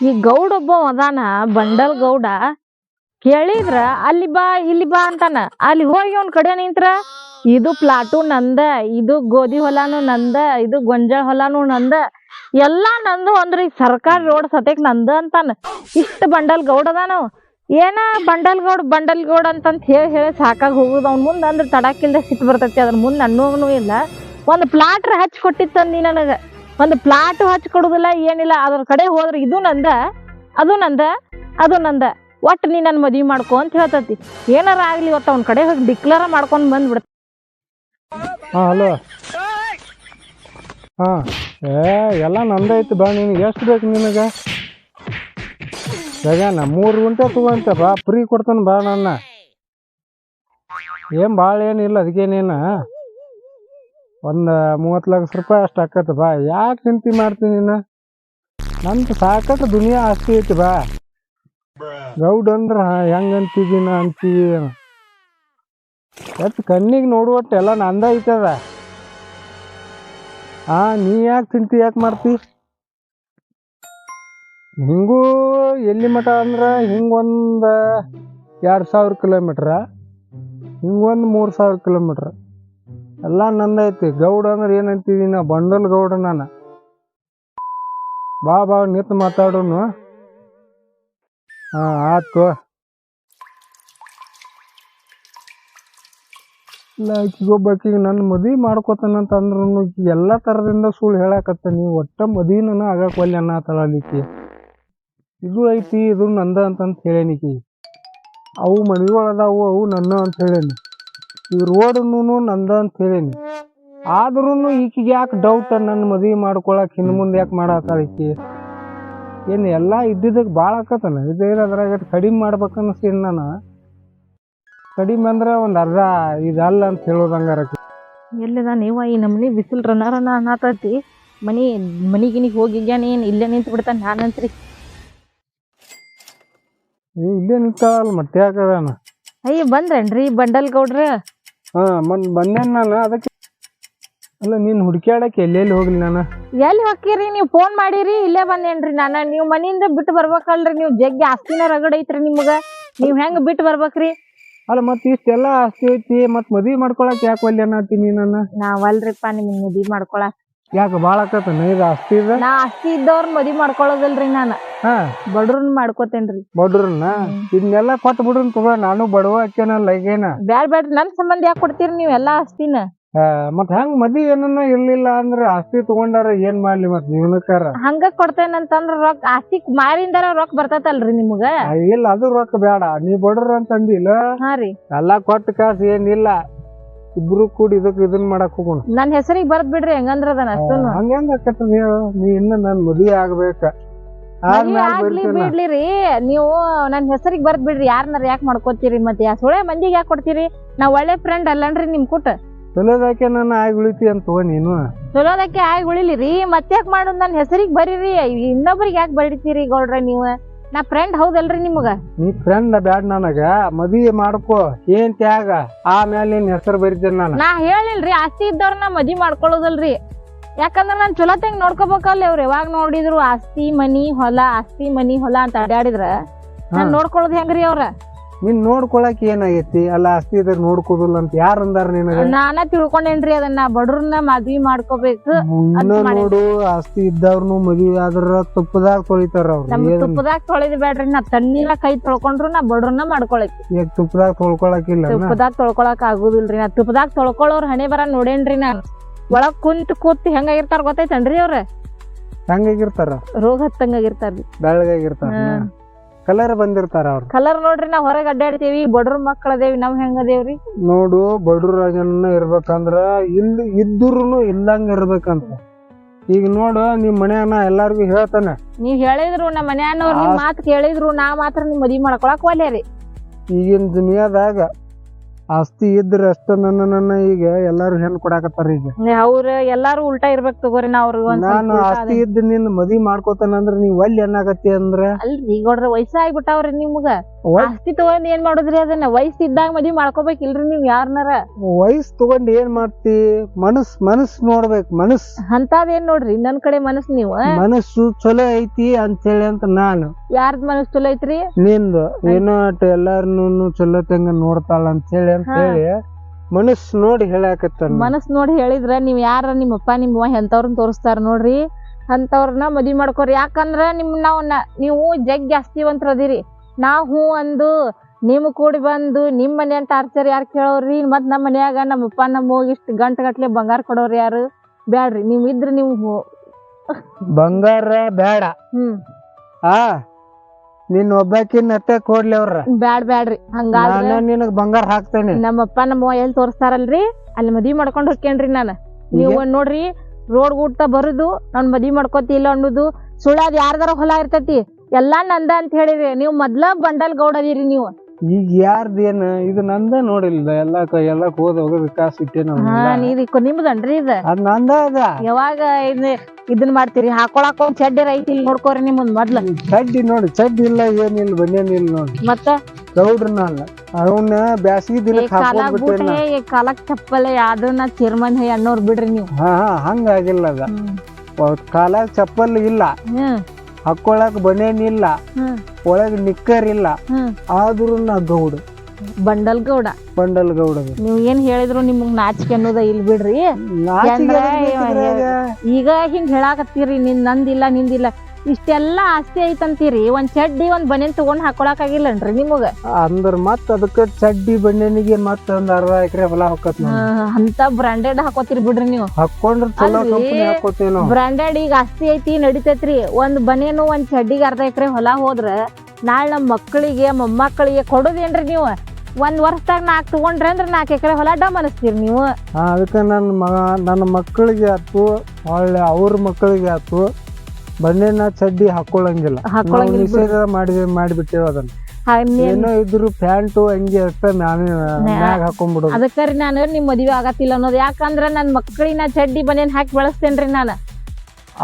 ಈ ಗೌಡ ಒಬ್ಬ ಅದಾನ ಬಂಡಲ್ ಗೌಡ. ಕೇಳಿದ್ರ ಅಲ್ಲಿ ಬಾ ಇಲ್ಲಿ ಬಾ ಅಂತಾನ. ಅಲ್ಲಿ ಹೋಗಿ ಅವ್ನ ಕಡೆ ನಿಂತ್ರ. ಇದು ಪ್ಲಾಟು ನಂದ ಇದು ಗೋಧಿ ಹೊಲಾನು ನಂದ ಇದು ಗೊಂಜಾಳ ಹೊಲಾನು ನಂದ. ಎಲ್ಲಾ ನಂದು ಅಂದ್ರೆ ಈ ಸರ್ಕಾರಿ ರೋಡ್ ಸತೆಕ್ ನಂದ ಅಂತಾನ. ಇಷ್ಟ ಬಂಡಲ್ ಗೌಡ ಅದಾನು ಏನ ಬಂಡಲ್ ಗೌಡ್ ಬಂಡಲ್ ಗೌಡ್ ಅಂತಂತ ಹೇಳಿ ಹೇಳಿ ಸಾಕಾಗಿ ಹೋಗುದು. ಅವ್ನ ಮುಂದೆ ಅಂದ್ರೆ ತಡಾಕಿಲ್ದ ಸಿಟ್ಟು ಬರ್ತೈತಿ. ಅದ್ರ ಮುಂದೆ ಅನ್ನೋನು ಇಲ್ಲ. ಒಂದು ಪ್ಲಾಟ್ರ ಹಚ್ಚಿ ಕೊಟ್ಟಿತ್ತಂದಿ ನನಗ. ಒಂದು ಪ್ಲಾಟ್ ಹಚ್ಚಿ ಕೊಡುದಿಲ್ಲ, ಏನಿಲ್ಲ, ಅದ್ರ ಕಡೆ ಹೋದ್ರೆ ಇದು ನಂದ, ಅದು ನಂದ ಅದು ನಂದ. ಒಟ್ಟು ನೀ ನನ್ನ ಮದ್ವಿ ಮಾಡ್ಕೊ ಅಂತ ಹೇಳ್ತತಿ. ಏನಾರ ಆಗ್ಲಿ ಇವತ್ತು ಅವ್ನ ಕಡೆ ಹೋಗಿ ಡಿಕ್ಲೇರ್ ಮಾಡ್ಕೊಂಡು ಬಂದ್ಬಿಡ್ತ ಹಾಂ, ಹಲೋ. ಹಾಂ, ಏ, ಎಲ್ಲ ನಂದೈತಿ ಬಾ ನಿನಗೆ. ಎಷ್ಟು ಬೇಕು ನಿನಗೆ? ಜಗನ ಮೂರು ಗುಂಟೆ ತಗೊಂತ ಬಾ. ಫ್ರೀ ಕೊಡ್ತಾನೆ ಬಾ ನನ್ನ. ಏನು ಭಾಳ ಏನಿಲ್ಲ ಅದಕ್ಕೇನೇನು ಒಂದು ಮೂವತ್ತು ಲಕ್ಷ ರೂಪಾಯಿ ಅಷ್ಟು ಆಕತ್ತೆ ಬಾ. ಯಾಕೆ ಚಿಂತೆ ಮಾಡ್ತೀನಿ ನೀನು? ನಂದು ಸಾಕಷ್ಟು ದುನಿಯಾ ಆಸ್ತಿ ಐತಿ ಬಾ. ಗೌಡ್ ಅಂದ್ರೆ ಹೆಂಗೆ ಅಂತಿದ್ದೀನ ಅಂತೀವಿ ಎತ್ತು ಕಣ್ಣಿಗೆ ನೋಡುವಟ್ಟು ಎಲ್ಲ ನಂದ ಐತದ ಆ, ನೀ ಯಾಕೆ ಚಿಂತೆ ಯಾಕೆ ಮಾಡ್ತಿ? ಹಿಂಗೂ ಎಲ್ಲಿ ಮಠ ಅಂದ್ರೆ ಹಿಂಗೊಂದು ಎರಡು ಸಾವಿರ ಕಿಲೋಮೀಟ್ರ. ಹಿಂಗೊಂದು ಮೂರು ಸಾವಿರ ಕಿಲೋಮೀಟ್ರ್. ಎಲ್ಲ ನಂದೈತಿ ಗೌಡ ಅಂದ್ರೆ ಏನಂತೀವಿ ನಾ? ಬಂಡಲ್ ಗೌಡ ನಾನು. ಬಾ ಬಾ, ನಿತ್ ಮಾತಾಡೋನು. ಹಾಂ ಆತು ಇಲ್ಲ ಆಕಿಗೊಬ್ಬಾಕಿಗೆ ನನ್ನ ಮದುವೆ ಮಾಡ್ಕೋತಾನಂತ ಅಂದ್ರೂ ಎಲ್ಲ ಥರದಿಂದ ಸುಳ್ಳು ಹೇಳಕತ್ತಾನಿ. ಒಟ್ಟ ಮದುವೆನ ಆಗಕ್ಕೆ ಒಲ್ಲೆ ಅನ್ನತ್ತಾಳ ಅಲ್ಲಿಕಿ ಇದು ಐತಿ, ಇದು ನಂದ ಅಂತಂತ ಹೇಳೇನಿಕಿ ಅವು ಮನೆಗಳದಾವು ಅವು ನನ್ನ ಅಂತ ಹೇಳೇನಿ. ಈ ರೋಡನ್ನು ನಂದ ಅಂತ ಹೇಳೀನಿ. ಆದ್ರೂ ಈಕಿಗೆ ಯಾಕೆ ಡೌಟ್ ನನ್ನ ಮದುವೆ ಮಾಡ್ಕೊಳಕ್ ಹಿಂದ್ ಮುಂದೆ ಯಾಕೆ ಮಾಡತ್ತಾಳ ಈಕಿ? ಏನು ಎಲ್ಲ ಇದ್ದಿದ್ದಕ್ಕೆ ಭಾಳ ಆಕತನ ಇದೇನು ಅದ್ರಾಗ ಕಡಿಮೆ ಮಾಡ್ಬೇಕು ಅನಿಸ್ತೀನಿ ನಾನು? ಕಡಿಮೆ ಅಂದ್ರೆ ಒಂದು ಅರ್ಧ ಇದಲ್ಲ ಅಂತ ಹೇಳೋದಂಗಾರ ಎಲ್ಲಿದ ನೀವ ಈ ನಮ್ನಿ ಬಿಸಿಲ್ ರನಾರನ ಅನ್ನತೈತಿ? ಮನಿ ಮನಿಗಿನಿಗೆ ಹೋಗಿಗ್ಯಾನ ಏನು ಇಲ್ಲೇ ನಿಂತು ಬಿಡ್ತಾನೆ ನಾನಂತ್ರಿ ಇಲ್ಲೇ ನಿಂತಾವಲ್ಲ ಮತ್ತೆ ಯಾಕದಾನ ಅಯ್ಯ ಬಂದ್ರೇನ್ರಿ ಬಂಡಲ್ ಗೌಡ್ರ ಹಾಂ ಮನ್ ಬಂದೇನು ನಾನು ಅದಕ್ಕೆ. ಅಲ್ಲ ನೀನು ಹುಡುಕ್ಯಾಡಕ್ ಎಲ್ಲೆಲ್ಲಿ ಹೋಗ್ಲಿ ನಾನು? ಎಲ್ಲಿ ಹೊಕ್ಕಿರಿ? ನೀವು ಫೋನ್ ಮಾಡಿರಿ ಇಲ್ಲೇ ಬಂದೇನ್ರಿ ನಾನು. ನೀವು ಮನೆಯಿಂದ ಬಿಟ್ಟು ಬರ್ಬೇಕಲ್ರಿ ನೀವು ಜಗ್ಗಿ ಆಸ್ತಿನ ರಗಡ್ ಐತ್ರಿ ನಿಮ್ಗ. ನೀವ್ ಹೆಂಗ್ ಬಿಟ್ಟು ಬರ್ಬೇಕ್ರಿ? ಅಲ್ಲ ಮತ್ತೆ ಇಷ್ಟೆಲ್ಲ ಆಸ್ತಿ ಐತಿ ಮತ್ತೆ ಮದ್ವಿ ಮಾಡ್ಕೊಳಕ್ ಯಾಕೆ ಒಲ್ಲೆ ಅನ್ನತ್ತೀನಿ ನಾನು ನಾವಲ್ರಿಪ್ಪ ನಿಮ್ಗೆ ಮದ್ವಿ ಮಾಡ್ಕೊಳಕ್ ಯಾಕೆ ಭಾಳ ಆಕತ್ತಾನ ಇದು ಆಸ್ತಿ ಇದೆ? ನಾ ಆಸ್ತಿ ಇದ್ದವ್ರ ಮದಿ ಮಾಡ್ಕೊಳೋದಿಲ್ರಿ ನಾನು. ಹಾಂ. ಬಡ್ರನ್ ಮಾಡ್ಕೋತೇನ್ರಿ. ಬಡ್ರನ್ನ? ಇದನ್ನೆಲ್ಲ ಕೊಟ್ಟು ಬಿಡ್ರನ್ ತಗೋ ನಾನು ಬಡವ ಹಾಕ್ಯಾನಲ್ಲ ಈಗೇನ ಬ್ಯಾಡ ಬ್ಯಾಡ್ರಿ ನನ್ ಸಂಬಂಧ ಯಾಕೆ ಕೊಡ್ತೀರಿ ನೀವು ಎಲ್ಲಾ ಆಸ್ತಿನ? ಮತ್ ಹಂಗ ಮದಿ ಏನನ್ನ ಇರ್ಲಿಲ್ಲ ಅಂದ್ರೆ ಆಸ್ತಿ ತಗೊಂಡಾರ ಏನ್ ಮಾಡ್ಲಿ ಮತ್ ಜೀವನಕ್ಕಾರ? ಹಂಗ ಕೊಡ್ತೇನಂತಂದ್ರ ರೊಕ್ಕ ಆಸ್ತಿ ಮಾರಿಂದಾರ ರೊಕ್ಕ ಬರ್ತೈತಲ್ರಿ ನಿಮ್ಗ? ಇಲ್ಲ ಅದು ರೊಕ್ಕ ಬೇಡ ನೀ ಬಡ್ರ ಅಂತಂದಿಲ್ಲ ಹಾ ರೀ. ಎಲ್ಲಾ ಕೊಟ್ಟ ಕಾಸು ಏನಿಲ್ಲ. ಇಬ್ರು ಕೂಡಿ ಇದಕ್ ಇದನ್ ಮಾಡಕ್ ಹೋಗೋಣ. ನನ್ ಹೆಸರಿಗೆ ಬರ್ದ್ ಬಿಡ್ರಿ ಹೆಂಗಂದ್ರ ಅದನ್ನ ಹಂಗಂಗ ನೀ? ಇನ್ನ ನನ್ ಮದುವೆ ಆಗ್ಬೇಕ. ಮದ್ವೆ ಆಗ್ಲಿ ಬಿಡ್ಲಿ ರೀ. ನೀವು ನನ್ ಹೆಸರಿಗೆ ಬರ್ದ್ ಬಿಡ್ರಿ ಯಾರನ್ನಾರ ಯಾಕೆ ಮಾಡ್ಕೋತೀರಿ ಮತ್ತೆ? ಯಾ ಸುಳೆ ಮಂದಿಗೆ ಯಾಕೆ ಕೊಡ್ತೀರಿ? ನಾ ಒಳ್ಳೆ ಫ್ರೆಂಡ್ ಅಲ್ಲನ್ರಿ ನಿಮ್ ಕೂಟ. ಚಲೋದಕ್ಕೆ ನನ್ನ ಆಗಿ ಉಳಿತಿ ಅಂತ ನೀನು. ಚಲೋದಕ್ಕೆ ಆಗಿ ಉಳಿಲಿರಿ ಮತ್ತೆ ಯಾಕೆ ಮಾಡೋದು ನನ್ನ ಹೆಸರಿಗೆ ಬರೀರಿ. ಇನ್ನೊಬ್ರಿಗೆ ಯಾಕೆ ಬರೀತೀರಿ ಗೌಡ್ರ ನೀವು? ನಾ ಫ್ರೆಂಡ್ ಹೌದಲ್ರಿ ನಿಮಗ? ನೀ ಫ್ರೆಂಡ್ ಬ್ಯಾಡ್ ನನಗ ಮದ್ವಿ ಮಾಡ್ಕೋ ಏನ್ ತ್ಯಾಗ? ಆಮೇಲೆ ನಿನ್ ಹೆಸರು ಬರಿತೇನೆ ನಾನು. ನಾ ಹೇಳಿಲ್ರಿ ಆಸ್ತಿ ಇದ್ದವ್ರನ್ನ ಮದಿ ಮಾಡ್ಕೊಳ್ಳೋದಲ್ರಿ ಯಾಕಂದ್ರ ನಾನ್ ಚಲೋತ್ಯಾಗ ನೋಡ್ಕೋಬೇಕಲ್ಲ ಇವ್ರು ಯಾವಾಗ ನೋಡಿದ್ರು ಆಸ್ತಿ ಮನಿ ಹೊಲ ಆಸ್ತಿ ಮನಿ ಹೊಲ ಅಂತ ಅಡ್ಯಾಡಿದ್ರ. ನಾನ್ ನೋಡ್ಕೊಳ್ಳೋದು ಹೆಂಗ್ರಿ ಅವ್ರ? ನೀನ್ ನೋಡ್ಕೊಳಕ್ ಏನಾಗೈತಿ? ಅಲ್ಲ ಆಸ್ತಿ ಇದ್ರ ನೋಡ್ಕೋದಿಲ್ಲ ಅಂತ ಯಾರು ಅಂದಾರ ನಿನಗ? ನಾನ ತಿಳ್ಕೊಂಡೇನ್ರಿ ಅದನ್ನ ಬಡ್ರನ್ನ ಮದ್ವಿ ಮಾಡ್ಕೋಬೇಕು. ನೋಡು ಆಸ್ತಿ ಇದ್ದವ್ರನು ಮದ್ವಿ ಆದ್ರ ತುಪ್ಪದಾಗ ತೊಳಿತಾರ ಅವ್ರು. ತುಪ್ಪದಾಗ ತೊಳೆದ್ ಬೇಡ್ರಿ ನಾ ತಣ್ಣೀರ ಕೈ ತೊಳ್ಕೊಂಡ್ರು ನಾ ಬಡ್ರನ್ನ ಮಾಡ್ಕೊಳಕ್. ಈಗ ತುಪ್ಪದಾಗ ತೊಳ್ಕೊಳಕಿಲ್ಲ ತುಪ್ಪದಾಗ ತೊಳ್ಕೊಳಕ್ ಆಗುದಿಲ್ರಿ. ನಾ ತುಪ್ಪದಾಗ ತೊಳ್ಕೊಳ್ಳೋರ್ ಹಣೆ ಬರ ನೋಡೇನ್ರಿ ನಾ ಒಳಗ್ ಕುಂತ್ ಕೂತ್ ಹೆಂಗಾಗಿರ್ತಾರ ಗೊತ್ತೈತನ್ರಿ ಅವ್ರ? ಹೆಂಗಾಗಿರ್ತಾರ? ರೋಗ ಹತ್ತಂಗಾಗಿರ್ತಾರ್ರಿ. ಬೆಳಗಾಗಿರ್ತಾರ. ಕಲರ್ ಬಂದಿರ್ತಾರ ಅವ್ರು. ಕಲರ್ ನೋಡ್ರಿ ನಾವ್ ಹೊರಗೆ ಅಡ್ಡಾಡ್ತೀವಿ ಬಡ್ರ ಮಕ್ಕಳ ಅದೇವಿ ನಾವ್ ಹೆಂಗ್ ಅದೇವ್ರಿ? ನೋಡು ಬಡ್ರಾಗನ್ನ ಇರ್ಬೇಕಂದ್ರ ಇಲ್ಲಿ ಇದ್ದರೂನು ಇಲ್ಲಂಗ ಇರ್ಬೇಕಂತ. ಈಗ ನೋಡು ನಿಮ್ ಮನೆಯನ್ನ ಎಲ್ಲಾರ್ಗು ಹೇಳ್ತಾನೆ. ನೀವ್ ಹೇಳಿದ್ರು ನಮ್ಮ ಮನೆಯನ್ನ ನಿಮ್ ಮಾತ್ ಕೇಳಿದ್ರು ನಾ ಮಾತ್ರ ನಿಮ್ ಮದ್ವಿ ಮಾಡ್ಕೊಳಕ್ ಒಲ್ಲೆ ರೀ ಈಗಿನ ದುನಿಯಾದಾಗ ಆಸ್ತಿ ಇದ್ರ ಅಷ್ಟ ನನ್ನ ನನ್ನ ಈಗ ಎಲ್ಲಾರು ಹೆಣ್ ಕೊಡಾಕತ್ತಾರ ಈಗ. ಅವ್ರ ಎಲ್ಲಾರು ಉಲ್ಟಾ ಇರ್ಬೇಕ್ ತಗೋರಿ ನಾ ಅವ್ರಿಗೆ ನಾನು ಆಸ್ತಿ ಇದ್ದ ನಿನ್ ಮದಿ ಮಾಡ್ಕೋತಾನ ಅಂದ್ರ ನೀವ್ ಒಲ್ಲಿ ಏನಾಗತ್ತಿ ಅಂದ್ರ? ಅಲ್ರಿ ಗೌಡ್ರ ವಯಸ್ಸಾಗ್ಬಿಟ್ಟಾವ್ರಿ ನಿಮ್ಗ. ಆಸ್ತಿ ತಗೊಂಡ್ ಏನ್ ಮಾಡುದ್ರಿ ಅದನ್ನ? ವಯಸ್ಸು ಇದ್ದಾಗ ಮದ್ವಿ ಮಾಡ್ಕೋಬೇಕಿಲ್ರಿ ನೀವ್ ಯಾರನಾರ. ವಯಸ್ಸ್ ತಗೊಂಡ್ ಏನ್ ಮಾಡ್ತಿ? ಮನಸ್ ಮನಸ್ ನೋಡ್ಬೇಕ್ ಮನಸ್. ಅಂತದ್ ಏನ್ ನೋಡ್ರಿ? ನನ್ ಕಡೆ ಮನಸ್ ನೀವು ಮನಸ್ಸು ಚಲೋ ಐತಿ ಅಂತ ಹೇಳಿ ಅಂತ ನಾನು. ಯಾರ್ದ್ ಮನಸ್ ಚಲೋ ಐತ್ರಿ? ನಿಂದು ಏನೋ ಎಲ್ಲಾರನು ಚಲೋ ತಂಗ ನೋಡ್ತಾಳ ಅಂತೇಳಿ ಅಂತ ಹೇಳಿ ಮನಸ್ ನೋಡಿ ಹೇಳಾಕತ್ತಾನ. ಮನಸ್ ನೋಡಿ ಹೇಳಿದ್ರ ನೀವ್ ಯಾರ ನಿಮ್ಮಪ್ಪ ನಿಮ್ಮ ಎಂತವ್ರನ್ನ ತೋರಿಸ್ತಾರ ನೋಡ್ರಿ. ಅಂತವ್ರನ್ನ ಮದ್ವಿ ಮಾಡ್ಕೋರಿ. ಯಾಕಂದ್ರ ನಿಮ್ ನಾವ್ ನೀವು ಜಗ್ ಜಾಸ್ತಿವಂತರದಿರಿ ನಾವ್ ಹೂ ಅಂದು ನಿಮ್ ಕೂಡಿ ಬಂದು ನಿಮ್ ಮನ್ಯಾನ್ ಟಾರ್ಚರ್ ಯಾರ್ ಕೇಳೋರಿ ಮತ್ ನಮ್ ಮನ್ಯಾಗ ನಮ್ಮಪ್ಪ ನಮ್ಮ ಹೋಗಿ ಇಷ್ಟ ಗಂಟೆ ಗಟ್ಲೆ ಬಂಗಾರ ಕೊಡೋರ್ ಯಾರು? ಬ್ಯಾಡ್ರಿ. ನೀವ್ ಇದ್ರ ನೀವು ಹೂ. ಬಂಗಾರ ಬೇಡ ಹ್ಮ್. ಆ ನಿನ್ ಒಬ್ಬಾಕಿನ ಅತ್ತೆ ಕೊಡ್ಲಿ ಅವ್ರ? ಬ್ಯಾಡ್ ಬ್ಯಾಡ್ರಿ. ಹಂಗಾದ್ರೆ ನಾನು ನಿನಗ್ ಬಂಗಾರ ಹಾಕ್ತೇನೆ. ನಮ್ಮಪ್ಪ ನಮ್ಮ ಎಲ್ಲಿ ತೋರಿಸ್ತಾರಲ್ರಿ? ಅಲ್ಲಿ ಮದ್ವಿ ಮಾಡ್ಕೊಂಡ್ ಹೋಗ್ಕೇನ್ರಿ ನಾನು. ನೀವು ನೋಡ್ರಿ ರೋಡ್ ಗುಡ್ತ ಬರುದು ನಾನ್ ಮದ್ವಿ ಮಾಡ್ಕೋತಿಲ್ಲ ಅನ್ನೋದು ಸುಳ್ಳಾದ್ ಯಾರ್ದಾರ ಹೊಲ ಇರ್ತೈತಿ. ಎಲ್ಲಾ ನಂದ ಅಂತ ಹೇಳಿರಿ ನೀವು ಮೊದ್ಲ ಬಂಡಲ್ ಗೌಡ ಅದೀರಿ ನೀವು. ಈಗ ಯಾರ್ದೇನ ಇದು ನಂದ ನೋಡಿಲ್ಲ ಎಲ್ಲಾ ಕ- ಎಲ್ಲಾ ಹೋದ ಹೋಗ ವಿಕಾಸ್ ಇಟ್ಟೇನ ಹಾ ನೀವ್ ನಿಮ್ದನ್ರಿ ಇದ? ಅದ್ ನಂದ ಅದ. ಯಾವಾಗ ಇದ್ ಇದನ್ ಮಾಡ್ತೀರಿ? ಹಾಕೊಳಕ್ ಒಂದ್ ಚಡ್ಡಿ ಐತಿ ಇಲ್ಲಿ ನೋಡ್ಕೋರಿ ನಿಮ್ಮದ್ ಮೊದ್ಲ. ಚಡ್ಡಿ ನೋಡಿ ಚಡ್ಡಿ ಇಲ್ಲ ಏನಿಲ್ಲ ಬನ್ನೇನಿಲ್ಲ ನೋಡಿ. ಮತ್ತ? ಗೌಡ್ರನ ಅಲ್ಲ ಅವನ್ನ ಬ್ಯಾಸಗಿ ಈ ದಿನಕ್ಕೆ ಕಾಲ ಹಾಕೊಂಡ್ಬಿಟ್ಟೇನ ಬೂಟೆ ಈ ಕಾಲಕ್ ಚಪ್ಪಲೆ ಯಾವ್ದನ್ನ ಚೇರ್ಮನ್ ಹೈ ಅನ್ನೋರ್ ಬಿಡ್ರಿ ನೀವು. ಹಾ ಹಾ ಹಂಗಾಗಿಲ್ಲ ಅದ. ಕಾಲ ಚಪ್ಪಲ್ ಇಲ್ಲ. ಹ್ಮ್. ಹಾಕೊಳಕ್ ಬನೇನಿಲ್ಲ ಒಳಗ್ ನಿಕ್ಕರ್ ಇಲ್ಲ ಆದ್ರೂ ನಾ ಗೌಡ. ಬಂಡಲ್ ಗೌಡ. ಬಂಡಲ್ ಗೌಡ ನೀವ್ ಏನ್ ಹೇಳಿದ್ರು ನಿಮ್ಗ್ ನಾಚಿಕೆ ಅನ್ನೋದ ಇಲ್ ಬಿಡ್ರಿ. ನಾಚಿಕೆ? ಈಗ ಹಿಂಗ್ ಹೇಳಾಕತ್ತೀರಿ ನಿನ್ ನಂದಿಲ್ಲ ನಿಂದಿಲ್ಲ. ಇಷ್ಟೆಲ್ಲಾ ಆಸ್ತಿ ಐತಂತೀರಿ? ಒಂದ್ ಚಡ್ಡಿ ಒಂದ್ ಬನೇನ್ ತಗೊಂಡ್ ಹಾಕೊಳಕಾಗಿಲ್ಲನ್ರಿ ನಿಮಗ? ಅಂದ್ರ ಮತ್ ಅದಕ್ಕ ಚಡ್ಡಿ ಬಣ್ಣನಿಗೆ ಮತ್ ಒಂದ್ ಅರ್ಧ ಎಕರೆ ಹೊಲ ಹಾಕತ್ ಅಂತ ಬ್ರಾಂಡೆಡ್ ಹಾಕೋತಿರಿ ಬಿಡ್ರಿ ನೀವು. ಹಾಕೊಂಡ್ರ ಚಲೋ? ಕಂಪನಿ ಹಾಕೋತೇವ್ ನಾವ್. ಬ್ರಾಂಡೆಡ್ ಈಗ ಆಸ್ತಿ ಐತಿ ನಡಿತೈತ್ರಿ. ಒಂದ್ ಬನೇನು ಒಂದ್ ಚಡ್ಡಿಗೆ ಅರ್ಧ ಎಕರೆ ಹೊಲ ಹೋದ್ರ ನಾಳೆ ನಮ್ಮ ಮಕ್ಕಳಿಗೆ ಮೊಮ್ಮಕ್ಕಳಿಗೆ ಕೊಡೋದೇನ್ರಿ ನೀವು? ಒಂದ್ ವರ್ಷದಾಗ ನಾಕ್ ತಗೊಂಡ್ರಿ ಅಂದ್ರೆ ನಾಲ್ಕು ಎಕರೆ ಹೊಲ ಡಮ್ ಅನಿಸ್ತೀರಿ ನೀವು. ಅದಕ್ಕೆ ನನ್ನ ಮಗ ನನ್ನ ಮಕ್ಕಳಿಗೆ ಆತು ಒಳ್ಳೆ ಅವ್ರ ಮಕ್ಕಳಿಗೆ ಆತು. ಬಣ್ಣೆನ ಚಡ್ಡಿ ಹಾಕೊಳ್ಳಂಗಿಲ್ಲ. ಬಿಡ್ರಿ. ನಿಷೇಧ ಮಾಡಿ ಮಾಡಿಬಿಟ್ಟೇವ ಅದನ್ನ. ಏನೋ ಇದ್ರು ಪ್ಯಾಂಟು ಅಂಗಿ ಅಷ್ಟ ಮ್ಯಾಗ ಹಾಕೊಂಡ್ಬಿಡೋದು ಅದಕ್ಕರಿ ನಾನು ನಿಮ್ ಮದ್ವಿ ಆಗತ್ತಿಲ್ಲ ಅನ್ನೋದು. ಯಾಕಂದ್ರ ನನ್ ಮಕ್ಕಳಿನ ಚಡ್ಡಿ ಬನೇನ್ ಹಾಕಿ ಬೆಳೆಸ್ತೇನ್ರಿ ನಾನು.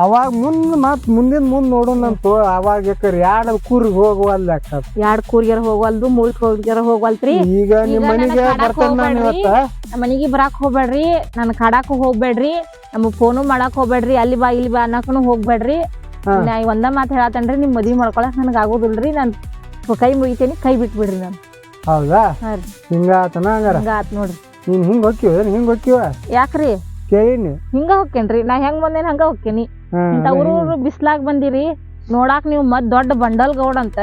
ಅವಾಗ ಮುಂದ್ ಮತ್ ಮುಂದಿನ ಮುಂದ್ ನೋಡೋಣಂತು ಅವಾಗ ಯಾಕಂದ್ರೆ ಯಾಡ ಕೂರಿಗೆ ಹೋಗುವಲ್ಲ ಎರಡ್ ಕೂರ್ಗ್ಯಾರ ಹೋಗವಲ್ದು ಮೂಳ್ ಕೂರ್ಗ್ಯಾರ ಹೋಗವಲ್ತ್ರಿ. ಈಗ ನಿಮ್ ಮನೆಗೆ ಬರ್ತಾನ ಮನಿಗೆ ಬರಾಕ್ ಹೋಗ್ಬೇಡ್ರಿ. ನನ್ ಕಾಡಾಕು ಹೋಗ್ಬೇಡ್ರಿ. ನಮಗ್ ಫೋನು ಮಾಡಾಕ್ ಹೋಗ್ಬೇಡ್ರಿ. ಅಲ್ಲಿ ಬಾ ಇಲ್ಲಿ ಬಾ ಅನ್ನಕನು ಹೋಗ್ಬೇಡ್ರಿ. ನಾ ಒಂದ ಮಾತು ಹೇಳತ್ತೇನ್ರಿ ನಿಮ್ಮ ಮದ್ವಿ ಮಾಡ್ಕೊಳಕ್ ನನಗ್ ಆಗೋದಿಲ್ರಿ ನಾನ್ ಕೈ ಮುಗಿತೇನಿ ಕೈ ಬಿಟ್ಬಿಡ್ರಿ ನಾನು. ಹೌದಾ? ಹಿಂಗಾತನ ಹಂಗಾರ? ಹಿಂಗ ಆತ್ ನೋಡ್ರಿ. ನೀನ್ ಹಿಂಗ್ ಹೊಕ್ಕಿವ ಏನ್ ಹಿಂಗ್ ಹೊಕ್ಕಿವ? ಯಾಕ್ರಿ? ಕೇಳಿನಿ. ಹಿಂಗ ಹೋಕ್ಕೇನ್ರಿ ನಾ ಹೆಂಗ್ ಬಂದೇನ್ ಹಂಗ ಹೋಕ್ಕೇನಿ. ಊರು ಬಿಸ್ಲಾಗ್ ಬಂದಿರಿ ನೋಡಾಕ್ ನೀವು ಮತ್ ದೊಡ್ಡ ಬಂಡಲ್ ಗೌಡ್ ಅಂತ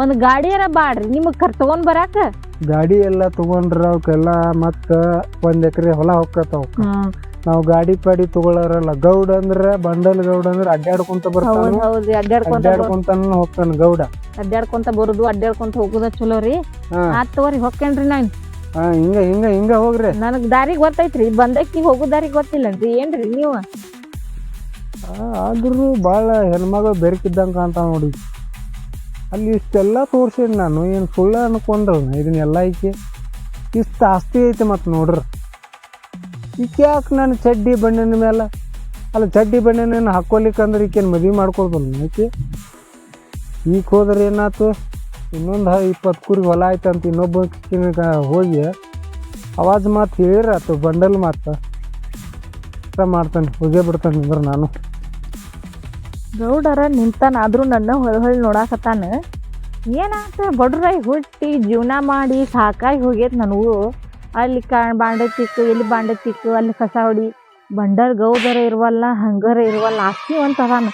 ಒಂದ್ ಗಾಡಿಯರ ಬಾಡ್ರಿ ನಿಮಗ್ ಕರ್ ತಗೊಂಡ್ ಬರಾಕ? ಗಾಡಿ ಎಲ್ಲಾ ತಗೊಂಡ್ರ ಅವಕ್ಕೆಲ್ಲ ಮತ್ತ ಒಂದ್ ಎಕರೆ ಹೊಲ ಹೊಕ್ಕತಾವ. ನಾವ್ ಗಾಡಿ ಪಾಡಿ ತಗೊಳಾರಲ್ಲ ಗೌಡ ಅಂದ್ರೆ ಬಂಡಲ್ ಗೌಡ ಅಂದ್ರೆ ಅಡ್ಡಾಡ್ಕೊಂತ ಬರ್ತಾನ. ಹೌದ್ ಹೌದ್ರಿ ಅಡ್ಡಾಡ್ಕೊಂತ ಅಡ್ಡಾಡ್ಕೊಂತಾನ ಹೋಗ್ತಾನ ಗೌಡ. ಅಡ್ಡಾಡ್ಕೊಂತ ಬರುದು ಅಡ್ಡಾಡ್ಕೊಂತ ಹೋಗುದ ಚಲೋ ರೀ. ಆತ್ ತಗೋರಿ ಹೊಕ್ಕೇನ್ರಿ ನಾನು? ಹಾ ಹಿಂಗ ಹಿಂಗ ಹಿಂಗ ಹೋಗ್ರಿ. ನನಗ್ ದಾರಿ ಗೊತ್ತೈತ್ರಿ ಬಂದಕ್ಕಿ ಹೋಗೋ ದಾರಿ ಗೊತ್ತಿಲ್ಲನ್ರಿ ಏನ್ರಿ ನೀವು? ಆದ್ರೂ ಬಾಳ ಹೆಣ್ಮಗಳು ಬೆರಕಿದ್ದಂಗ ಕಾಣ್ತಾವ ನೋಡಿ. ಅಲ್ಲಿ ಇಷ್ಟೆಲ್ಲ ತೋರ್ಸಿದ್ ನಾನು ಏನ್ ಸುಳ್ಳ ಅನ್ಕೊಂಡ್ರ ಇದನ್ನೆಲ್ಲ ಐತಿ ಇಷ್ಟ ಆಸ್ತಿ ಐತೆ ಮತ್ ನೋಡ್ರಿ. ಈಕೆ ನನ್ನ ನಾನು ಚಡ್ಡಿ ಬಣ್ಣನ ಮೇಲೆ ಅಲ್ಲ, ಚಡ್ಡಿ ಬಣ್ಣಿನ ಹಾಕ್ಕೊಲಿಕ್ಕಂದ್ರೆ ಈಕೇನು ಮದುವೆ ಮಾಡ್ಕೊಳ್ಬಲ್ಲ ಈಕೆ ಈಗ ಹೋದ್ರೆ ಏನಾಯ್ತು ಇನ್ನೊಂದು ಇಪ್ಪತ್ತು ಕುರಿ ಹೊಲ ಆಯ್ತಂತ ಇನ್ನೊಬ್ಬ ಹೋಗಿ ಆವಾಜ್ ಮಾತು ಹೇಳಿರಾತು ಬಂಡಲ್ ಮಾತು. ಮಾಡ್ತಾನೆ, ಹೋಗೇ ಬಿಡ್ತಾನೆ ಅಂದ್ರೆ ನಾನು. ಗೌಡರ ನಿಂತಾನ, ಆದರೂ ನನ್ನ ಹೊಳ್ ಹೊಳ್ ನೋಡಾಕತ್ತಾನ. ಏನಾತ, ಬಡ್ರಾಗಿ ಹುಟ್ಟಿ ಜೀವನ ಮಾಡಿ ಸಾಕಾಗಿ ಹೋಗ್ಯದ ನನಗೂ. ಅಲ್ಲಿ ಕಾ ಬಾಂಡೆ ತಿಕ್ಕು ಇಲ್ಲಿ ಬಾಂಡೆ ತಿಕ್ಕು ಅಲ್ಲಿ ಕಸ ಹೊಡಿ. ಬಂಡರ್ ಗೌದರ ಇರುವಲ್ಲ, ಹಂಗರ ಇರುವಲ್ಲ ಆಸ್ತಿವಂತ ಅದಾನ.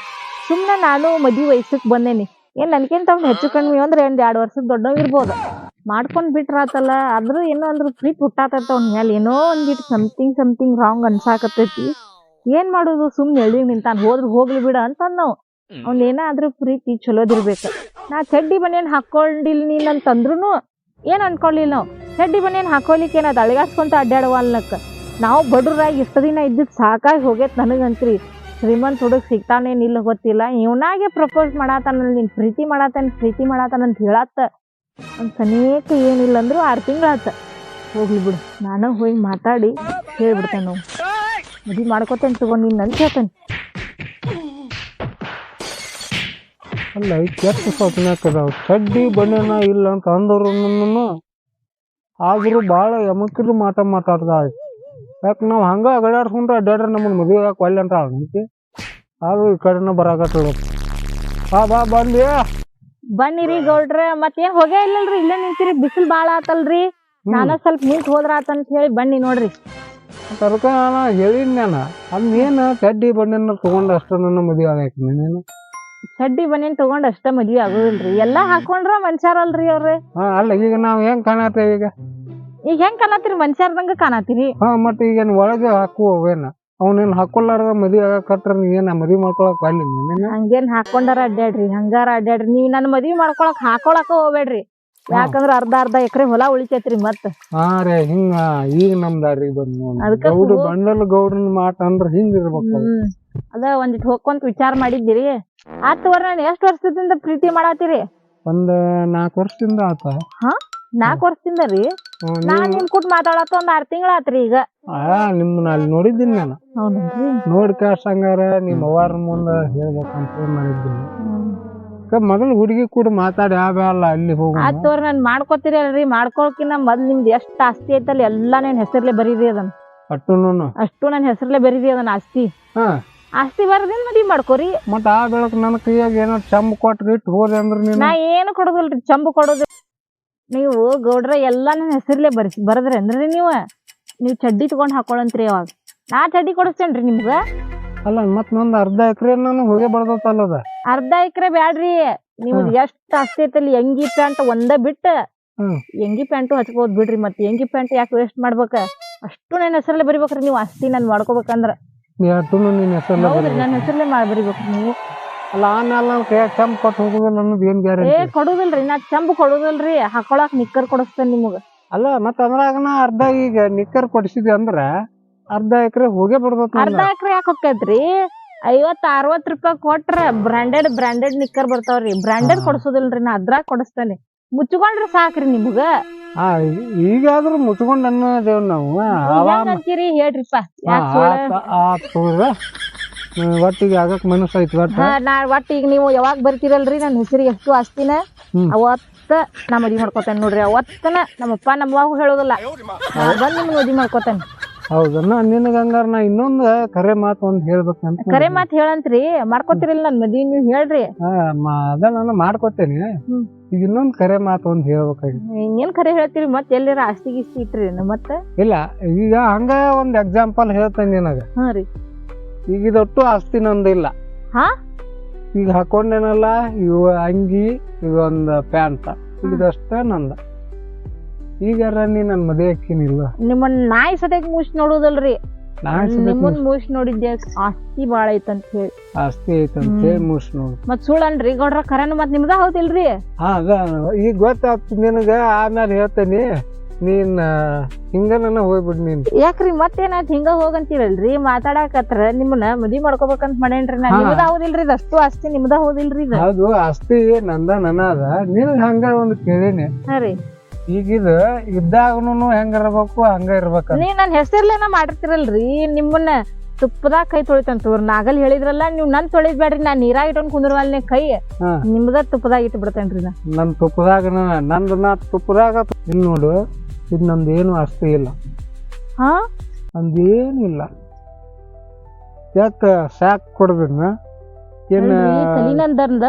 ಸುಮ್ಮನೆ ನಾನು ಮದುವೆ ವಯಸ್ಸಕ್ಕೆ ಬಂದೇನಿ. ಏನು ನನ್ಕಿಂತ ಅವ್ನು ಹೆಚ್ಚು ಕಡಿಮೆ ಅಂದ್ರೆ ಒಂದ್ ಎರಡು ವರ್ಷದ ದೊಡ್ಡವ್ ಇರ್ಬೋದು. ಮಾಡ್ಕೊಂಡ್ ಬಿಟ್ರಾತಲ್ಲ ಆದ್ರೂ ಏನೋ ಅಂದ್ರೆ ಪ್ರೀತಿ ಹುಟ್ಟಾತೈತ ಅವ್ನ ಮೇಲೆ ಏನೋ ಒಂದಿಟ್ಟು ಸಮಥಿಂಗ್ ಸಮಥಿಂಗ್ ರಾಂಗ್ ಅನ್ಸಾಕತ್ತೈತಿ. ಏನ್ ಮಾಡೋದು? ಸುಮ್ನೆ ಎಳ್ಳಿಗ್ ನಿಂತಾನ. ಹೋದ್ರೆ ಹೋಗ್ಲಿ ಬಿಡ ಅಂತ ನಾವು ಅವ್ನ ಏನಾದ್ರೂ ಪ್ರೀತಿ ಚಲೋದಿರ್ಬೇಕು. ನಾ ಚಡ್ಡಿ ಬನೇನ್ ಹಾಕೊಂಡಿಲ್ ನೀನ್ ಅಂತಂದ್ರುನು ಏನ್ ಅನ್ಕೊಳ್ಲಿಲ್ಲ ನಾವು? ಚಡ್ಡಿ ಬನ್ನೇನು ಹಾಕೋಲಿಕ್ಕೆ ಅಳಗಾಸ್ಕೊಂತ ಅಳಗಾಡ್ಸ್ಕೊಂತ ಅಡ್ಡಾಡವಲ್ಲಕ್ಕ ನಾವು ಬಡ್ರಾಗಿ ಇಷ್ಟು ದಿನ ಇದ್ದಿದ್ದು ಸಾಕಾಗಿ ಹೋಗೈತೆ ನನಗಂತ್ರಿ. ಶ್ರೀಮಂತ ಹುಡುಗ ಸಿಗ್ತಾನೇನಿಲ್ಲ ಗೊತ್ತಿಲ್ಲ. ಇವನಾಗೆ ಪ್ರಪೋಸ್ ಮಾಡಾತಾನ ನಿನ್ನ ಪ್ರೀತಿ ಮಾಡಾತಾನ ಪ್ರೀತಿ ಮಾಡಾತಾನ ಅಂತ ಹೇಳತ್ತ. ಒಂದು ಸನೇಕ ಏನಿಲ್ಲ ಅಂದ್ರು ಆರು ತಿಂಗಳಾತ ಹೋಗ್ಲಿ ಬಿಡು. ನಾನು ಹೋಗಿ ಮಾತಾಡಿ ಹೇಳ್ಬಿಡ್ತೇನೆ ನಾವು ಮದುವೆ ಮಾಡ್ಕೊತೇನೆ ತಗೊಂಡು ನೀನು ಅಂತ ಹೇಳ್ತೇನೆ ಅಲ್ಲ ಕೆಟ್ಟ ಸ್ವಪ್ನ ಅದಾವ ಚಡ್ಡಿ ಬಣ್ಣ ಇಲ್ಲ ಅಂತ ಅಂದ್ರು ಆದ್ರೂ ಭಾಳ ಯಮಕಿರು ಮಾತ ಮಾತಾಡ್ದ ಯಾಕೆ ನಾವು ಹಂಗೆ ಅಗಡಾಡ್ಸ್ಕೊಂಡ್ರೆ ಅಡ್ಡಾಡ್ರೆ ನಮ್ಮನ್ನು ಮದುವೆ ಯಾಕೆ ಒಲ್ಲೆ ಅಂತ ಆಗೈತಿ ಆದ್ರೂ ಈ ಕಡೆನ ಬರಾಕತ್ತದ ಬಾ ಬಾ ಬಂದಿ ಬನ್ನಿರಿ ಗೌಡ್ರ ಮತ್ತೇನ್ ಹೋಗೇ ಇಲ್ಲಲ್ರಿ ಇಲ್ಲೇ ನಿಂತಿರಿ ಬಿಸಿಲು ಭಾಳ ಆತಲ್ರಿ. ನಾನು ಸ್ವಲ್ಪ ನಿಂತು ಹೋದ್ರ ಆತಂತ ಹೇಳಿ ಬನ್ನಿ ನೋಡ್ರಿ. ತರ್ಕ ನಾನು ಹೇಳಿದ್ ನಾನು ಅದೇನು ಚಡ್ಡಿ ಬಣ್ಣ ತಗೊಂಡು ಅಷ್ಟು ನನ್ನ ಮದುವೆ ಆಗೈತಿ ನೀನೇನು ಚಡ್ಡಿ ಬನ್ನಿನ್ ತಗೊಂಡ್ ಅಷ್ಟ ಮದ್ವಿ ಆಗೋದಿಲ್ರಿ. ಎಲ್ಲಾ ಹಾಕೊಂಡ್ರ ಮನ್ಸಾರಲ್ರಿ ಅವ್ರ. ಹಾಂ ಅಲ್ಲ ಈಗ ನಾವು ಹೆಂಗೆ ಕಾಣತ್ತೇವೆ ಈಗ? ಈಗ ಹೆಂಗ್ ಕಾಣತ್ತೀರಿ? ಮನ್ಷ್ಯಾರ್ದಂಗ ಕಾಣತ್ತೀರಿ? ಹಾ ಮತ್ತೆ ಈಗ ಒಳಗೆ ಹಾಕುವೇನ ಅವನೇನ್ ಹಾಕೊಲ್ಲಾರ್ದ ಮದುವೆ ಆಗಕಟ್ರ ಏನ ಮದುವೆ ಮಾಡ್ಕೊಳಕ್ ಅಲ್ಲಿ ನೀನೇನು? ಹಂಗೇನ್ ಹಾಕೊಂಡಾರ ಅಡ್ಡಾಡ್ರಿ ಹಂಗಾರ ಅಡ್ಡಾಡ್ರಿ ನೀವ್ ನನ್ ಮದ್ವಿ ಮಾಡ್ಕೊಳಕ್ ಹಾಕೊಳಕ ಹೋಗ್ಬೇಡ್ರಿ. ಯಾಕಂದ್ರ ಅರ್ಧ ಅರ್ಧ ಎಕರೆ ಹೊಲ ಉಳಿತೈತ್ರಿ ಮತ್ತ. ಹಾ ರೇ ಹಿಂಗ ಈಗ ನಮ್ ದಾರಿಗೆ ಬಂದ್ ನೋಡ್. ಅದ್ಕ ಗೌಡ ಹೂ- ಬಂಡಲ್ ಗೌಡನ್ ಮಾತ ಅಂದ್ರ ಹಿಂಗ ಇರ್ಬೇಕು ಹ್ಮ್. ಅದ ಒಂದಿಟ್ ಹೋಗ್ಕೊಂತ ವಿಚಾರ ಮಾಡಿದ್ದೀರಿ. ಆತ್ ವರ್ಷ ನಾನು ಎಷ್ಟ್ ವರ್ಷದಿಂದ ಪ್ರೀತಿ ಮಾಡತ್ತೀರಿ? ಒಂದ್ ನಾಕ್ ವರ್ಷದಿಂದ ಆತ. ನಾಲ್ಕ್ ವರ್ಷದಿಂದ ರೀ. ನಾನ್ ನಿಮ್ ಕೂಟ್ ಮಾತಾಡತ್ತ ಒಂದ್ ಆರ್ ತಿಂಗಳ ಆತ್ರಿ ಈಗ. ಆ ನಿಮ್ಮನ್ನ ಅಲ್ಲಿ ನೋಡಿದ್ದೀನಿ ನಾನು. ನೋಡಿ ಹಂಗಾರ ನಿಮ್ಮ ಅವ್ವಾರ ಮುಂದ ಹೇಳ್ಬೇಕಂತ ಮಾಡಿದ್ದೀನಿ. ಮೊದಲು ಹುಡುಗಿ ಕೂಡ ಮಾತಾಡಿ ಅಲ್ಲ ಅಲ್ಲಿ ಹೋಗ ನಾನ್ ಮಾಡ್ಕೊತೀರಿ ಅಲ್ರಿ. ಮಾಡ್ಕೊಳಕಿನ ಮೊದ್ಲ್ ನಿಮ್ದು ಎಷ್ಟ್ ಆಸ್ತಿ ಐತಲ್ಲ ಎಲ್ಲಾ ನನ್ ಹೆಸರ್ಲೆ ಬರೀರಿ ಅದನ್ ಅಟ್ಟುನು ಅಷ್ಟು ನನ್ ಹೆಸರ್ಲೆ ಬರೀರಿ ಅದನ್ನ ಆಸ್ತಿ. ಹಾ. ಆಸ್ತಿ ಬರ್ದಿನ್ ಮದ್ವಿ ಮಾಡ್ಕೋರಿ. ಮತ್ತ ಆ ಬೆಳಕ್ ನನ್ನ ಕೈಯಾಗ ಏನೋ ಚಂಬ್ ಕೊಟ್ರಿ ಇಟ್ಟು ಹೋದೆ ಅಂದ್ರೆ ನೀನು? ನಾ ಏನು ಕೊಡೋದಿಲ್ರಿ. ಚಂಬು ಕೊಡೋದು ನೀವು ಗೌಡ್ರ ಎಲ್ಲಾ ನನ್ನ ಹೆಸರ್ಲೆ ಬರ್ಸಿ ಬರದ್ರಿ ರೀ ನೀವು. ನೀವ್ ಚಡ್ಡಿ ತಗೊಂಡ್ ಹಾಕೊಳಂತ್ರಿ ಅವಾಗ. ನಾ ಚಡ್ಡಿ ಕೊಡಿಸ್ತೇನ್ರಿ ನಿಮ್ಗ? ಅಲ್ಲ ಮತ್ ನಂದ್ ಅರ್ಧ ಎಕರೆ ನಾನು ಹೋಗೇ ಅರ್ಧ ಎಕರೆ ಬ್ಯಾಡ್ರಿ. ನೀವು ಎಷ್ಟ್ ಆಸ್ತಿ ಐತಲ್ಲಿ ಎಂಗಿ ಪ್ಯಾಂಟ್ ಒಂದ ಬಿಟ್ಟ. ಹ್ಮ್. ಎಂಗಿ ಪ್ಯಾಂಟು ಹಚ್ಕೋದ್ ಬಿಡ್ರಿ ಮತ್ ಎಂಗಿ ಪ್ಯಾಂಟ್ ಯಾಕೆ ವೇಸ್ಟ್ ಮಾಡ್ಬೇಕ? ಅಷ್ಟು ನನ್ನ ಹೆಸರಲ್ಲೇ ಬರಿಬೇಕ್ರಿ ನೀವು. ಆಸ್ತಿ ನಾನು ಮಾಡ್ಕೋಬೇಕಂದ್ರ. ನೀ ಅಟ್ಟುನು ನಿನ್ ಹೆಸರ್ಲೆ ಹೌದ್ರಿ ಬರ್ಬೇಕು. ನನ್ನ ಹೆಸರಲ್ಲೇ ಮಾಡಿ ಬರಿಬೇಕು ನೀವು. ಅಲ್ಲ ಆಮೇಲೆ ನನ್ನ ಕೈಯಾಗ ಚಂಪ್ ಕೊಟ್ಟು ಹೋಗುದಿಲ್ಲ ಅನ್ನೋದು ಏನ್ ಏ ಗ್ಯಾರಂಟಿ ಕೊಡುದಿಲ್ರಿ ನಾ ಚಂಬು ಕೊಡುದಿಲ್ರಿ ಹಾಕೊಳಕ್ ನಿಕ್ಕರ್ ಕೊಡಿಸ್ತೇನೆ ನಿಮಗ. ಅಲ್ಲ ಮತ್ತ ಅದ್ರಾಗನ ಅರ್ಧ ಈಗ ನಿಕ್ಕರ್ ಕೊಡಿಸಿದ್ವಿ ಅಂದ್ರ ಅರ್ಧ ಎಕರೆ ಹೋಗೇ ಬಡ್ದತ್ ಅರ್ಧ ಎಕರೆ ಯಾಕೆ ಹೋಗ್ತೈತ್ರಿ? ಐವತ್ ಅರವತ್ ರೂಪಾಯಿ ಕೊಟ್ರ ಬ್ರಾಂಡೆಡ್ ಬ್ರಾಂಡೆಡ್ ನಿಕ್ಕರ್ ಬರ್ತಾವ್ರಿ. ಬ್ರಾಂಡೆಡ್ ಹಾ. ಕೊಡ್ಸೋದಿಲ್ರಿ ನಾ ಅದ್ರಾಗ ಕೊಡಿಸ್ತೇನೆ. ಮುಚ್ಕೊಂಡ್ರೆ ಸಾಕ್ರಿ ನಿಮ್ಗ. ಹಾ ಈಗಾದ್ರೂ ಮುಚ್ಕೊಂಡ್ ಅನ್ನೋದೇವ್ ನಾವು. ಅವ ಅಂತೀರಿ ಹೇಳ್ರಿಪ್ಪ. ಆ, ಯಾಕ್ ಸುಳ್ಳ? ಆತ- ಆತ್ ತಗೋರಿ. ಒಟ್ಟಿಗೆ ಆಗಕ್ ಮನಸ್ಸು ಐತಿ ಒಟ್ಟ? ಹಾ ನಾ ಒಟ್ಟ ಈಗ ನೀವು ಯಾವಾಗ ಬರ್ತೀರಲ್ರಿ? ನನ್ನ ಹೆಸರಿಗೆ ಎಷ್ಟು ಆಸ್ತಿನ ಅವತ್ತ ನಾ ಮದಿ ಮಾಡ್ಕೊತೇನೆ ನೋಡ್ರಿ. ಅವತ್ತನ ನಮ್ಮಪ್ಪ ನಮ್ಮವ್ವ ಹೇಳೋದಿಲ್ಲ. ನಾ ಬಂದ್ ನಿಮ್ಗೆ ಮದ್ವಿ ಮಾಡ್ಕೊತೇನೆ. ಹೌದನ್ನ ನಿನಗ ಹಂಗಾರ ನಾ ಇನ್ನೊಂದ್ ಕರೆ ಮಾತು ಒಂದ್ ಹೇಳ್ಬೇಕಂತ ಕರೆ ಮಾತ್ ಹೇಳಂತ್ರಿ. ಮಾಡ್ಕೊತಿರಿಲ್ಲ ನನ್ ಮದ್ವಿ ನೀವು ಹೇಳ್ರಿ. ಆ, ಮ- ಅದ ನಾನು ಮಾಡ್ಕೊತೇನೆ. ಹ್ಮ್. ಈಗ ಇನ್ನೊಂದ್ ಕರೆ ಮಾತು ಒಂದ್ ಹೇಳ್ಬೇಕಾಗಿ ಇನ್ನೇನ್ ಕರೆ ಹೇಳ್ತೀರಿ? ಮತ್ತೆ ಎಲ್ಲಿರ ಆಸ್ತಿ ಗಿಸ್ತಿ ಇಟ್ರಿ ಮತ್ತ? ಇಲ್ಲ ಈಗ ಹಂಗ ಒಂದು ಎಕ್ಸಾಂಪಲ್ ಹೇಳ್ತೇನೆ ನಿನಗ. ಹಾ ರೀ. ಈಗ ಇದೊಟ್ಟು ಆಸ್ತಿ ನಂದಿಲ್ಲ. ಹಾ? ಈಗ ಹಾಕೊಂಡೇನಲ್ಲ ಇವ ಅಂಗಿ ಇದೊಂದು ಪ್ಯಾಂಟ್. ಇದಷ್ಟ ನಂದ. ಈಗಾರ ನೀ ನನ್ ಮದುವೆ ಹಾಕಿನಿಲ್ಲ ನಿಮ್ಮನ್ ನಾಯಿ ಸದ್ಯಕ್ ನೋಡೋದಲ್ರಿ. ನೋಡುದಲ್ರಿ ನಾ ನಿಮ್ಮನ್ ಮುಗಿಸ್ ನೋಡಿದ್ದೆ ಆಸ್ತಿ ಬಾಳ ಐತಂತ ಹೇಳಿ. ಆಸ್ತಿ ಐತಂತ ಹೇಳಿ ಮುಸ್ ನೋಡು. ಮತ್ ಸುಳ್ಳನ್ರಿ ಗೌಡ್ರ ಕರೆನ ಮತ್ ನಿಮ್ದ ಹೌದಿಲ್ರಿ? ಹಾ ಅದ. ಈಗ ಗೊತ್ತಾಗ್ತದೆ ನಿನಗ ಆಮೇಲೆ ಹೇಳ್ತೇನಿ. ನೀನ್ ಹಿಂಗ ನನ್ನ ಹೋಗ್ಬಿಡ್ ನೀನ್. ಯಾಕ್ರಿ ಮತ್ತೇನಾಯ್ತು? ಹಿಂಗ ಹೋಗಂತೀರಲ್ರಿ? ಮಾತಾಡಕತ್ರ ನಿಮ್ಮನ್ನ ಮದಿ ಮಾಡ್ಕೋಬೇಕಂತ ಮಾಡೇನ್ರಿ ನಾ ಹಾ. ನಿಮ್ದ ಹೌದಿಲ್ರಿ ಇದು? ಅಷ್ಟು ಆಸ್ತಿ ನಿಮ್ದ ಹೌದಿಲ್ರಿ ಇದು? ಅದು ಆಸ್ತಿ ನಂದ ನನ್ನ ಅದ. ನಿನ್ ಹಂಗ ಒಂದ್ ಕೇಳಿನಿ. ಹಾ ರೀ. ಈಗ ಇದು ಇದ್ದಾಗನು ಹೆಂಗ ಇರ್ಬೇಕು ಹಂಗ ಇರ್ಬೇಕ ನೀವ್ ನನ್ ಹೆಸರ್ಲೇನ ಮಾಡಿರ್ತಿರಲ್ರಿ? ನಿಮ್ಮನ್ನ ತುಪ್ಪದಾಗ ಕೈ ತೊಳಿತಂತ ನಾಗಲ್ ಹೇಳಿದ್ರಲ್ಲ ನೀವ್ ನನ್ ತೊಳಿದ್ಬೇಡ್ರಿ ನಾ ನೀರಾಗ ಇಟ್ಕೊಂಡ್ ಕುಂದ್ರವಲ್ನೆ ಕೈ. ಹಾ. ನಿಮ್ದ ತುಪ್ಪದಾಗ ಇಟ್ಟು ಬಿಡ್ತೇನ್ರಿ ನಾ. ನನ್ ತುಪ್ಪದಾಗ ನಂದ ನಾ ತುಪ್ಪದಾಗ ಇನ್ ನೋಡು. ಇದು ನಮ್ದೇನು ಏನು ಆಸ್ತಿ ಇಲ್ಲ. ಹಾ? ನಂದೇನು ಇಲ್ಲ ಯಾಕ ಸಾಕ್ ಕೊಡ್ಬೇಕು? ಏನು ಅಲ್ರಿ, ತಲಿನಂದರ್ದ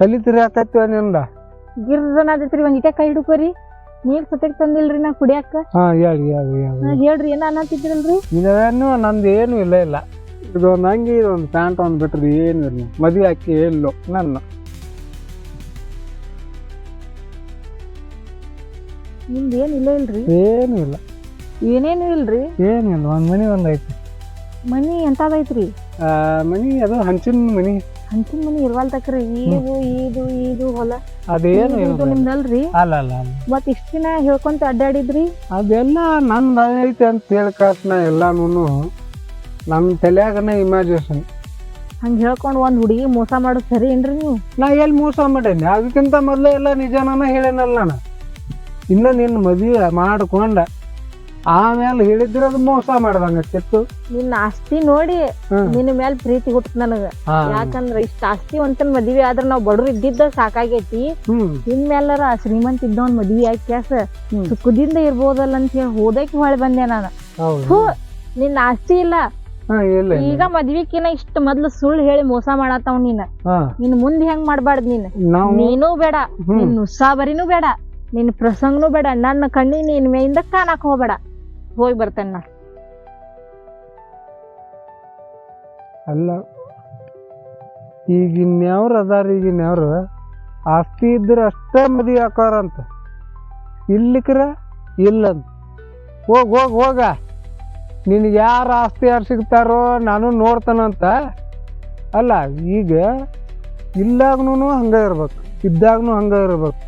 ತಲಿ ತಿರ್ಯಾಕತ್ತಿ ನಿಂದ ಗಿರ್ಜನ ಆದೈತ್ರಿ ಒಂದ್ ಇಟ ಕೈ ಹಿಡ್ಕೋರಿ. ನೀರ್ ಸತ್ಯಕ್ ತಂದಿಲ್ರಿ ನಾ ಕುಡಿಯಾಕ. ಹಾ ಹೇಳಿ ಹೇಳಿ ಹೇಳಿ ನಾನು ಹೇಳ್ರಿ ಏನ ಅನ್ನತಿದ್ರಲ್ರಿ ಇದೇನು ನಂದೇನು ಏನು ಇಲ್ಲ. ಇಲ್ಲ ಇದೊಂದು ಅಂಗಿ ಇದೊಂದು ಪ್ಯಾಂಟ್ ಒಂದು ಬಿಟ್ರಿ ಏನು ಇಲ್ಲ ಮದುವೆ ಹಾಕಿ ಎಲ್ಲೋ ನನ್ನ. ನಿಮ್ದ ಏನಿಲ್ಲ ಇಲ್ರಿ? ಏನು ಇಲ್ಲ. ಏನೇನು ಇಲ್ರಿ? ಏನಿಲ್ಲ ಒಂದು ಮನೆ ಒಂದು ಐತಿ. ಮನಿ ಎಂತದೈತ್ರಿ ಆ, ಮನಿ ಅದು ಹಂಚಿನ ಮನಿ. ಹಂಚಿನ ಮನಿ ಇರ್ವಾಲ್ ಈದು ಇದು ಇದು ಇದು ಹೊಲ. ಅದೇನು ಇದು ಇಲ್ಲ ನಿಮ್ದಲ್ರಿ? ಅಲ್ಲ ಅಲ್ಲ ಅಲ್ಲ. ಮತ್ ಇಷ್ಟ ದಿನ ಹೇಳ್ಕೊಂತ ಅಡ್ಡಾಡಿದ್ರಿ? ಅದೆಲ್ಲ ನಂದು ಐತಿ ಅಂತ ಹೇಳಿ ಕಾಸ್ನ ಎಲ್ಲಾನು ನನ್ನ ತಲೆಯಾಗನ ಇಮ್ಯಾಜಿನೇಷನ್ ಹಂಗ ಹೇಳ್ಕೊಂಡ್ ಒಂದ್ ಹುಡುಗಿ ಮೋಸ ಮಾಡೋದ್ ಸರಿ ಏನ್ರಿ ನೀವು? ನಾ ಎಲ್ಲಿ ಮೋಸ ಮಾಡೇನಿ? ಅದಕ್ಕಿಂತ ಮೊದಲೇ ಎಲ್ಲ ನಿಜಾನ ಹೇಳೇನಲ್ಲ ನಾನು. ಇನ್ನ ನಿನ್ನ ಮದುವೆ ಮಾಡ್ಕೊಂಡ ಆಮೇಲೆ ಹೇಳಿದ್ರೆ ಅದು ಮೋಸ ಮಾಡ್ದಂಗ ಕೆತ್ತು ನಿನ್ನ ಆಸ್ತಿ ನೋಡಿ ನಿನ್ನ ಮೇಲೆ ಪ್ರೀತಿ ಹುಟ್ಟ ನನಗ. ಯಾಕಂದ್ರ ಇಷ್ಟ ಆಸ್ತಿ ಒಂತನ್ ಮದ್ವಿ ಆದ್ರ ನಾವ್ ಬಡ್ರು ಇದ್ದಿದ್ದ ಸಾಕಾಗೈತಿ. ನಿನ್ ಇನ್ಮೇಲಾರ ಶ್ರೀಮಂತ ಇದ್ದವನ್ ಮದ್ವಿ ಆಕ್ಯಾಸ. ಸುಖದಿಂದ ಇರ್ಬೋದಲ್ಲ ಅಂತ ಹೇಳಿ ಹೋದಕ್ಕೆ ಹೊಳೆ ಬಂದೆ ನಾನು. ಹೂ ನಿನ್ನ ಆಸ್ತಿ ಇಲ್ಲ. ಈಗ ಮದ್ವಿಕಿನ ಇಷ್ಟ ಮೊದ್ಲು ಸುಳ್ಳು ಹೇಳಿ ಮೋಸ ಮಾಡಾತಾವ್ ನೀನ್. ನಿನ್ ಮುಂದ್ ಹೆಂಗ್ ಮಾಡ್ಬಾರ್ದ್ ನೀನ್? ನೀನು ಬೇಡ. ನಿನ್ ಉತ್ಸಾಹಬರಿನೂ ಬೇಡ. ನಿನ್ ಪ್ರಸಂಗನೂ ಬೇಡ, ನನ್ನ ಕಣ್ಣಿಗೆ ನಿನ್ನ ಮೇಯಿಂದ ಕಾಣಕ್ ಹೋಗ್ಬೇಡ. ಹೋಗಿ ಬರ್ತೇನೆ ನಾನು ಅಲ್ಲ, ಈಗಿನ ಯಾವ್ರು ಅದಾರ ಈಗಿನ ಯಾವ್ರು? ಆಸ್ತಿ ಇದ್ರೆ ಅಷ್ಟೇ ಮದುವೆ ಹಾಕೋರಂತ. ಇಲ್ಲಿಕ್ರ ಇಲ್ಲಂತ. ಹೋಗ್ ಹೋಗ್, ಹೋಗ. ನಿನಗೆ ಯಾರು ಆಸ್ತಿ ಯಾರು ಸಿಗ್ತಾರೋ ನಾನು ನೋಡ್ತಾನಂತ. ಅಲ್ಲ, ಈಗ ಇಲ್ಲಾಗ್ನು ಹಂಗೆ ಇರ್ಬೇಕು, ಇದ್ದಾಗ್ನು ಹಂಗೆ ಇರ್ಬೇಕು.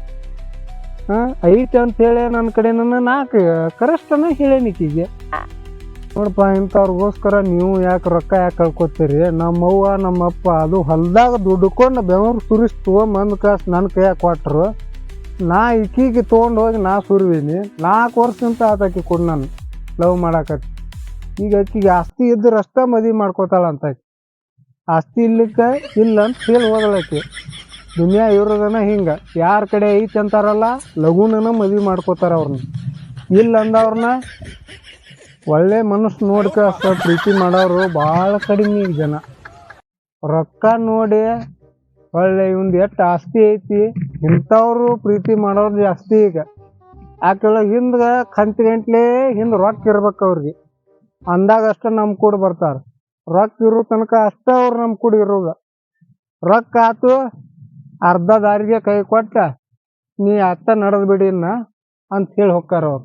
ಐತೆ ಅಂತ ಹೇಳಿ ನನ್ನ ಕಡೆ ನನ್ನ ನಾಲ್ಕು ಕರೆಸ್ಟನ ಹೇಳೇನಿಕಿಗೆ ನೋಡಪ್ಪ, ಇಂಥವ್ರಿಗೋಸ್ಕರ ನೀವು ಯಾಕೆ ರೊಕ್ಕ ಯಾಕೆ ಕಳ್ಕೊತೀರಿ? ನಮ್ಮವ್ವ ನಮ್ಮಪ್ಪ ಅದು ಹೊಲ್ದಾಗ ದುಡ್ಕೊಂಡು ಬೆವರು ಸುರಿಸಿ ತೊಗೊಂಬಂದು ಕಾಸು ನನ್ನ ಕೈಯಾಗ ಕೊಟ್ರು. ನಾ ಈಕಿಗೆ ತೊಗೊಂಡು ಹೋಗಿ ನಾ ಸುರಿವೀನಿ ನಾಲ್ಕು ವರ್ಷದಿಂದ ಆತಕ್ಕೆ ಕೊಡು ನಾನು ಲವ್ ಮಾಡಾಕತ್ತಿ. ಈಗ ಆಕಿಗೆ ಆಸ್ತಿ ಇದ್ದರೆ ಅಷ್ಟೇ ಮದುವೆ ಮಾಡ್ಕೋತಾಳಂತ ಆಸ್ತಿ ಇಲ್ಲಕ್ಕೆ ಇಲ್ಲ ಅಂತ ಹೇಳಿ ಹೋಗಲಕ್ಕಿ ದುನಿಯಾ ಇರೋದನ ಹಿಂಗೆ. ಯಾರ ಕಡೆ ಐತಿ ಅಂತಾರಲ್ಲ, ಲಘುನನ ಮದುವೆ ಮಾಡ್ಕೋತಾರ ಅವ್ರನ್ನ. ಇಲ್ಲ ಅಂದವ್ರನ್ನ ಒಳ್ಳೆ ಮನಸ್ಸು ನೋಡ್ಕ ಪ್ರೀತಿ ಮಾಡೋರು ಭಾಳ ಕಡಿಮೆ ಜನ. ರೊಕ್ಕ ನೋಡಿ ಒಳ್ಳೆ ಇವಂದು ಎಷ್ಟು ಆಸ್ತಿ ಐತಿ, ಇಂಥವ್ರು ಪ್ರೀತಿ ಮಾಡೋರು ಜಾಸ್ತಿ ಈಗ. ಯಾಕೇಳ ಹಿಂದೆ ಕಂತಿ ಗಂಟ್ಲೆ ಹಿಂದೆ ರೊಕ್ಕ ಇರ್ಬೇಕು ಅವ್ರಿಗೆ. ಅಂದಾಗ ಅಷ್ಟೇ ನಮ್ಮ ಕೂಡ ಬರ್ತಾರೆ. ರೊಕ್ಕ ಇರೋ ತನಕ ಅಷ್ಟೇ ಅವ್ರು ನಮ್ಮ ಕೂಡ ಇರೋದು. ರೊಕ್ಕ ಆತು ಅರ್ಧ ದಾರಿಗೆ ಕೈ ಕೊಟ್ಟ ನೀ ಅತ್ತ ನಡೆದ್ ಬಿಡಿ ಇನ್ನ ಅಂತ ಹೇಳಿ ಹೋಗ್ತಾರ ಅವ್ರು.